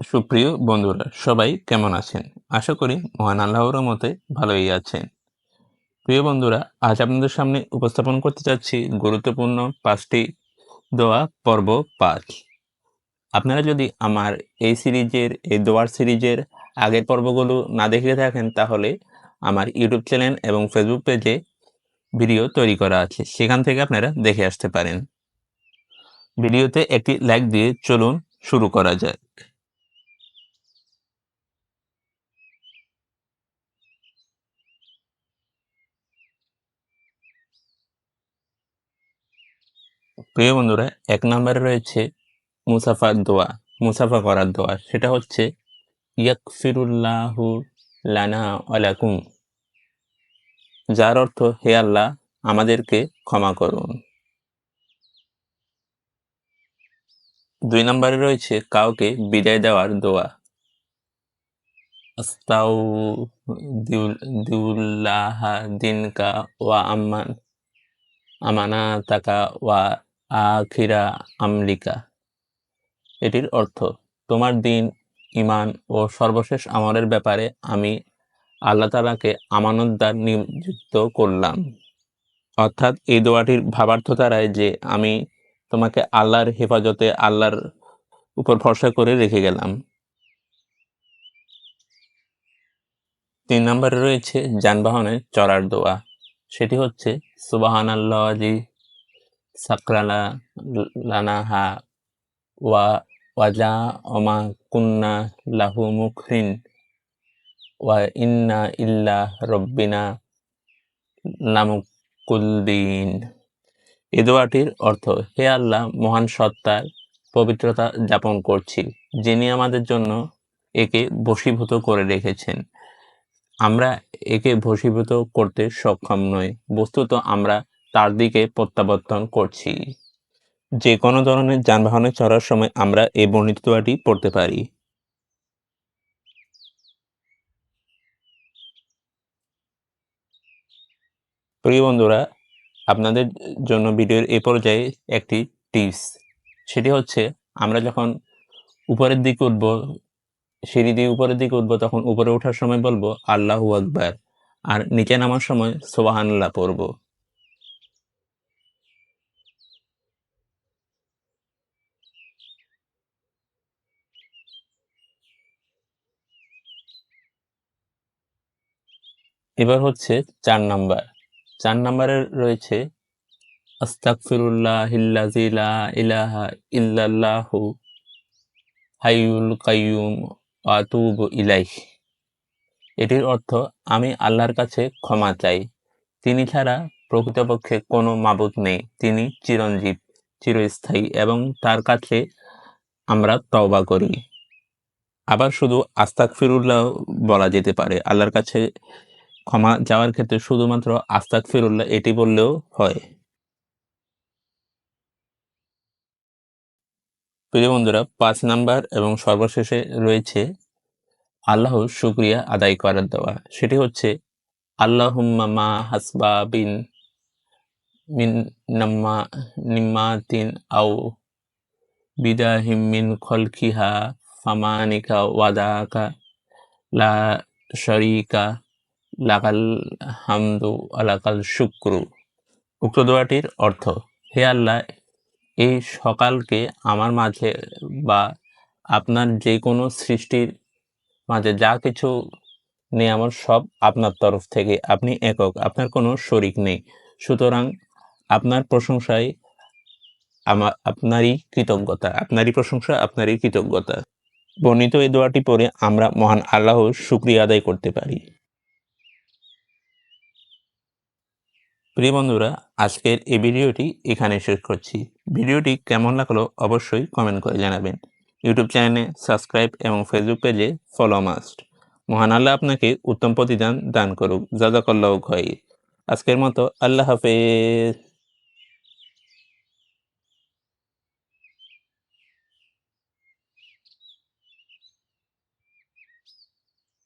সুপ্রিয় বন্ধুরা, সবাই কেমন আছেন? আশা করি মহান আল্লাহর মতে ভালোই আছেন। প্রিয় বন্ধুরা, আজ আপনাদের সামনে উপস্থাপন করতে চাচ্ছি গুরুত্বপূর্ণ পাঁচটি দোয়া পর্ব পাঁচ আপনারা যদি আমার এই সিরিজের, এই দোয়ার সিরিজের আগের পর্বগুলো না দেখে থাকেন, তাহলে আমার ইউটিউব চ্যানেল এবং ফেসবুক পেজে ভিডিও তৈরি করা আছে। সেখান থেকে আপনারা দেখে আসতে পারেন। ভিডিওতে একটি লাইক দিয়ে চলুন শুরু করা যাক। প্রিয় বন্ধুরা, এক নম্বরে রয়েছে মুসাফার দোয়া, মুসাফা করার দোয়া। সেটা হচ্ছে ইয়াকফিরুল্লাহু লানা আলাকুম যার অর্থ, হে আল্লাহ, আমাদেরকে ক্ষমা করুন। দুই নম্বরে রয়েছে, কাউকে বিদায় দেওয়ার দোয়া। আস্তাউ দিউল্লাহা দিনকা ওয়া আম্মান আমানা তাকা ওয়া আখিরা আমলিকা। এটির অর্থ, তোমার দিন ইমান ও সর্বশেষ আমলের ব্যাপারে আমি আল্লাহ তালাকে আমানতদার নিযুক্ত করলাম। অর্থাৎ এই দোয়াটির ভাবার্থ দ্বারায় যে আমি তোমাকে আল্লাহর হেফাজতে আল্লাহর উপর ভরসা করে রেখে গেলাম। তিন নম্বরে রয়েছে যানবাহনে চড়ার দোয়া। সেটি হচ্ছে সুবাহান আল্লাহি সাকরালা লানাহা ওয়া ওয়াজা ওমা কুন্না লাহু মুখরিন ওয়া ইন্না ইল্লা রব্বিনা নামুকুদ্দিন এ দোয়াটির অর্থ, হে আল্লাহ, মহান সত্তার পবিত্রতা যাপন করছি, যিনি আমাদের জন্য একে বশীভূত করে রেখেছেন। আমরা একে ভসীভূত করতে সক্ষম নই, বস্তুত আমরা তার দিকে প্রত্যাবর্তন করছি। যে কোনো ধরনের যানবাহনে চড়ার সময় আমরা এই বর্ণিত দোয়াটি পড়তে পারি। প্রিয় বন্ধুরা, আপনাদের জন্য ভিডিওর এ পর্যায়ে একটি টিপস। সেটি হচ্ছে, আমরা যখন উপরের দিকে উঠবো, সিঁড়ি দিয়ে উপরের দিকে উঠবো, তখন উপরে ওঠার সময় বলব, আল্লাহু আকবার। আর নিচে নামার সময় সোবাহান্লাহ পড়ব। এবার হচ্ছে চার নাম্বার। চার নাম্বারে রয়েছে আস্তাকফিরুল্লাহ ইলাহা ইল্লাল্লাহু হাইউল কাইয়ুম আতুব ইলাই এটির অর্থ, আমি আল্লাহর কাছে ক্ষমা চাই। তিনি ছাড়া প্রকৃতপক্ষে কোনো মাবুদ নেই। তিনি চিরঞ্জীব, চিরস্থায়ী এবং তার কাছে আমরা তওবা করি। আবার শুধু আস্তাক ফিরুল্লাহ বলা যেতে পারে। আল্লাহর কাছে ক্ষমা যাওয়ার ক্ষেত্রে শুধুমাত্র আস্তাক ফিরুল্লাহ এটি বললেও হয়। প্রিয় বন্ধুরা, পাঁচ নাম্বার এবং সর্বশেষে রয়েছে আল্লাহ শুক্রিয়া আদায় করার দেওয়া সেটি হচ্ছে, আল্লাহুম্মা মা হাসবা বিন মিন নাম্মা নিম্মাতিন আও বিদাহিম মিন খলকিহা ফামানিকা ওয়াদাকা লা শরিকা লাকাল হামদু আলাকাল শুক্রু। উক্ত দোয়াটির অর্থ, হে আল্লাহ, এই সকালকে আমার মাঝে বা আপনার যে কোনো সৃষ্টির মাঝে যা কিছু নেই আমার সব আপনার তরফ থেকে আপনি একক, আপনার কোনো শরিক নেই। সুতরাং আপনার প্রশংসায় আমার আপনারই কৃতজ্ঞতা, আপনারই প্রশংসা, আপনারই কৃতজ্ঞতা। বর্ণিত এই দোয়াটি পরে আমরা মহান আল্লাহ শুক্রিয়া আদায় করতে পারি। প্রিয় বন্ধুরা, আজকের এই ভিডিওটি এখানে শেষ করছি। ভিডিওটি কেমন লাগল অবশ্যই কমেন্ট করে জানাবেন। ইউটিউব চ্যানেলে সাবস্ক্রাইব এবং ফেসবুক পেজে ফলো মাস্ট মহান আল্লাহ আপনাকে উত্তম প্রতিদান দান করুক। জাজাকাল্লাহ হয় আজকের মতো আল্লাহ হাফেজ।